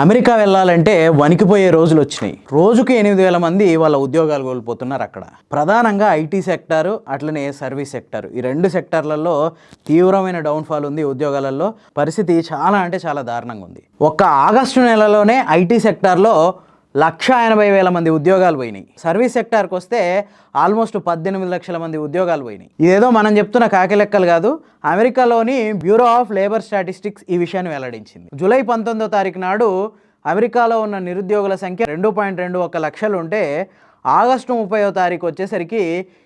America వెళ్ళాలంటే వణికిపోయే రోజులు వచ్చినాయి. రోజుకి ఎనిమిది వేల మంది వాళ్ళ ఉద్యోగాలు కోల్పోతున్నారు అక్కడ. ప్రధానంగా ఐటీ సెక్టారు అట్లనే సర్వీస్ సెక్టార్. ఈ రెండు సెక్టార్లలో తీవ్రమైన డౌన్ఫాల్ ఉంది ఉద్యోగాలలో. పరిస్థితి చాలా అంటే చాలా దారుణంగా ఉంది. ఒక్క ఆగస్టు నెలలోనే ఐటీ సెక్టార్లో లక్ష ఎనభై వేల మంది ఉద్యోగాలు పోయినాయి. సర్వీస్ సెక్టార్కి వస్తే ఆల్మోస్ట్ పద్దెనిమిది లక్షల మంది ఉద్యోగాలు పోయినాయి. ఇదేదో మనం చెప్తున్న కాకిలెక్కలు కాదు. అమెరికాలోని బ్యూరో ఆఫ్ లేబర్ స్టాటిస్టిక్స్ ఈ విషయాన్ని వెల్లడించింది. జూలై పంతొమ్మిదో తారీఖు నాడు అమెరికాలో ఉన్న నిరుద్యోగుల సంఖ్య రెండు పాయింట్ రెండు ఒక లక్షలు ఉంటే ఆగస్టు ముప్పైవ తారీఖు వచ్చేసరికి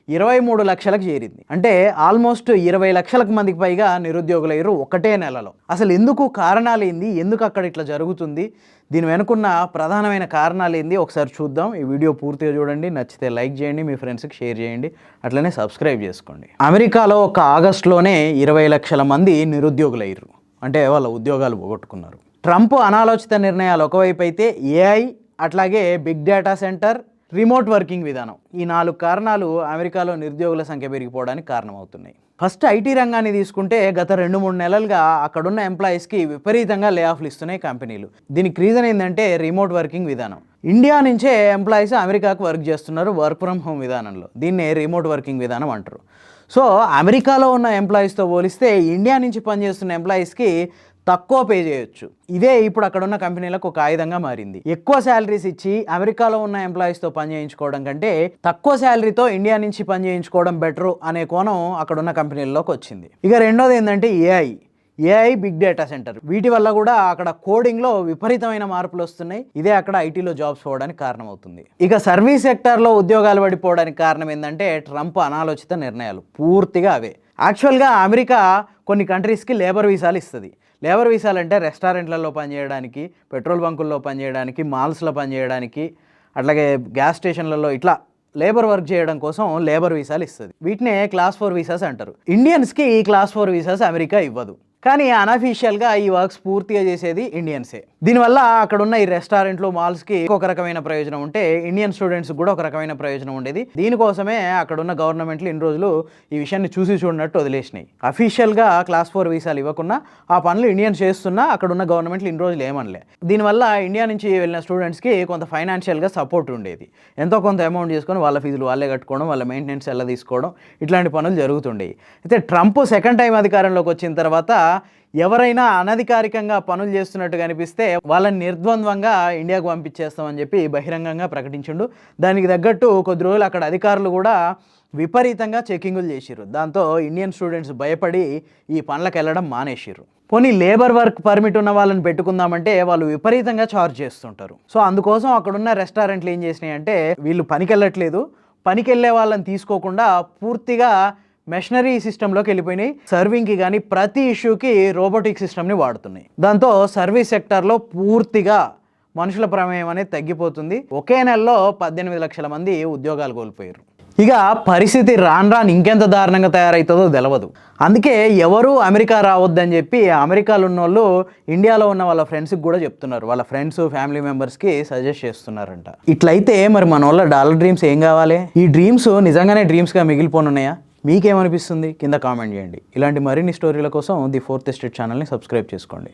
ఇరవై మూడు లక్షలకు చేరింది. అంటే ఆల్మోస్ట్ ఇరవై లక్షలకు మందికి పైగా నిరుద్యోగులయ్యారు ఒకటే నెలలో. అసలు ఎందుకు కారణాలు ఏంది? ఎందుకు అక్కడ ఇట్లా జరుగుతుంది? దీని వెనుకున్న ప్రధానమైన కారణాలు ఏంది? ఒకసారి చూద్దాం. ఈ వీడియో పూర్తిగా చూడండి. నచ్చితే లైక్ చేయండి మీ ఫ్రెండ్స్కి షేర్ చేయండి. అట్లనే సబ్స్క్రైబ్ చేసుకోండి. అమెరికాలో ఒక ఆగస్టులోనే ఇరవై లక్షల మంది నిరుద్యోగులయ్యారు అంటే వాళ్ళ ఉద్యోగాలు పోగొట్టుకున్నారు. ట్రంప్ అనాలోచిత నిర్ణయాలు ఒకవైపు అయితే ఏఐ అట్లాగే big data centre remote working విధానం. ఈ నాలుగు కారణాలు అమెరికాలో నిరుద్యోగుల సంఖ్య పెరిగిపోవడానికి కారణమవుతున్నాయి. ఫస్ట్ ఐటీ రంగాన్ని తీసుకుంటే గత రెండు మూడు నెలలుగా అక్కడున్న ఎంప్లాయీస్కి విపరీతంగా లే ఆఫ్లు ఇస్తున్నాయి కంపెనీలు. దీనికి రీజన్ ఏంటంటే రిమోట్ వర్కింగ్ విధానం. ఇండియా నుంచే ఎంప్లాయీస్ అమెరికాకు వర్క్ చేస్తున్నారు వర్క్ ఫ్రమ్ హోమ్ విధానంలో. దీన్నే రిమోట్ వర్కింగ్ విధానం అంటారు. సో అమెరికాలో ఉన్న ఎంప్లాయీస్తో పోలిస్తే ఇండియా నుంచి పనిచేస్తున్న ఎంప్లాయీస్కి తక్కువ పే చేయొచ్చు. ఇదే ఇప్పుడు అక్కడ ఉన్న కంపెనీలకు ఒక ఆయుధంగా మారింది. ఎక్కువ శాలరీస్ ఇచ్చి అమెరికాలో ఉన్న ఎంప్లాయీస్తో పని చేయించుకోవడం కంటే తక్కువ శాలరీతో ఇండియా నుంచి పని చేయించుకోవడం బెటర్ అనే కోణం అక్కడ ఉన్న కంపెనీల్లోకి వచ్చింది. ఇక రెండోది ఏంటంటే AI. AI big data centre. వీటి వల్ల కూడా అక్కడ కోడింగ్లో విపరీతమైన మార్పులు వస్తున్నాయి. ఇదే అక్కడ ఐటీలో జాబ్స్ పోవడానికి కారణమవుతుంది. ఇక సర్వీస్ సెక్టార్లో ఉద్యోగాలు పడిపోవడానికి కారణం ఏంటంటే ట్రంప్ అనాలోచిత నిర్ణయాలు. పూర్తిగా అవే. యాక్చువల్గా అమెరికా కొన్ని కంట్రీస్కి లేబర్ వీసాలు ఇస్తుంది. లేబర్ వీసాలు అంటే రెస్టారెంట్లలో పనిచేయడానికి పెట్రోల్ బంకుల్లో పనిచేయడానికి మాల్స్లో పనిచేయడానికి అట్లాగే గ్యాస్ స్టేషన్లలో ఇట్లా లేబర్ వర్క్ చేయడం కోసం లేబర్ వీసాలు ఇస్తుంది. వీటినే క్లాస్ ఫోర్ వీసాస్ అంటారు. ఇండియన్స్కి ఈ క్లాస్ ఫోర్ వీసాస్ అమెరికా ఇవ్వదు. కానీ అనఫీషియల్గా ఈ వర్క్స్ పూర్తిగా చేసేది ఇండియన్సే. దీనివల్ల అక్కడ ఉన్న ఈ రెస్టారెంట్లు మాల్స్కి ఒక రకమైన ప్రయోజనం ఉంటే ఇండియన్ స్టూడెంట్స్ కూడా ఒక రకమైన ప్రయోజనం ఉండేది. దీనికోసమే అక్కడ ఉన్న గవర్నమెంట్లు ఇన్ని రోజులు ఈ విషయాన్ని చూసి చూడనట్టు వదిలేసినాయి. అఫీషియల్గా క్లాస్ ఫోర్ వీసాలు ఇవ్వకుండా ఆ పనులు ఇండియన్ చేస్తున్నా అక్కడ ఉన్న గవర్నమెంట్లు ఇన్ని రోజులు ఏమనలే. దీనివల్ల ఇండియా నుంచి వెళ్ళిన స్టూడెంట్స్కి కొంత ఫైనాన్షియల్గా సపోర్ట్ ఉండేది. ఎంతో కొంత అమౌంట్ చేసుకొని వాళ్ళ ఫీజులు వాళ్ళే కట్టుకోవడం వాళ్ళ మెయింటెనెన్స్ ఎలా తీసుకోవడం ఇట్లాంటి పనులు జరుగుతుండేవి. అయితే ట్రంప్ సెకండ్ టైం అధికారంలోకి వచ్చిన తర్వాత ఎవరైనా అనధికారికంగా పనులు చేస్తున్నట్టు కనిపిస్తే వాళ్ళని నిర్ద్వంద్వంగా ఇండియాకు పంపించేస్తామని చెప్పి బహిరంగంగా ప్రకటించిండు. దానికి తగ్గట్టు కొద్ది రోజులు అక్కడ అధికారులు కూడా విపరీతంగా చెకింగులు చేసిర్రు. దాంతో ఇండియన్ స్టూడెంట్స్ భయపడి ఈ పనులకు వెళ్ళడం మానేసిర్రు. పోనీ లేబర్ వర్క్ పర్మిట్ ఉన్న వాళ్ళని పెట్టుకుందామంటే వాళ్ళు విపరీతంగా చార్జ్ చేస్తుంటారు. సో అందుకోసం అక్కడున్న రెస్టారెంట్లు ఏం చేసినాయి అంటే వీళ్ళు పనికి వెళ్ళట్లేదు పనికి వెళ్ళే వాళ్ళని తీసుకోకుండా పూర్తిగా మెషనరీ సిస్టంలోకి వెళ్ళిపోయినాయి. సర్వింగ్కి కానీ ప్రతి ఇష్యూకి రోబోటిక్ సిస్టమ్ని వాడుతున్నాయి. దాంతో సర్వీస్ సెక్టార్లో పూర్తిగా మనుషుల ప్రమేయం అనేది తగ్గిపోతుంది. ఒకే నెలలో పద్దెనిమిది లక్షల మంది ఉద్యోగాలు కోల్పోయారు. ఇక పరిస్థితి రాను రాను ఇంకెంత దారుణంగా తయారవుతుందో తెలియదు అందుకే ఎవరు అమెరికా రావద్దని చెప్పి అమెరికాలో ఉన్న వాళ్ళు ఇండియాలో ఉన్న వాళ్ళ ఫ్రెండ్స్కి కూడా చెప్తున్నారు. వాళ్ళ ఫ్రెండ్స్ ఫ్యామిలీ మెంబర్స్కి సజెస్ట్ చేస్తున్నారంట. ఇట్లయితే మరి మన వాళ్ళ డాలర్ డ్రీమ్స్ ఏం కావాలి? ఈ డ్రీమ్స్ నిజంగానే డ్రీమ్స్గా మిగిలిపోనున్నాయా? మీకేమనిపిస్తుంది? కింద కామెంట్ చేయండి. ఇలాంటి మరిన్ని స్టోరీల కోసం ది ఫోర్త్ ఎస్టేట్ ఛానల్ని సబ్స్క్రైబ్ చేసుకోండి.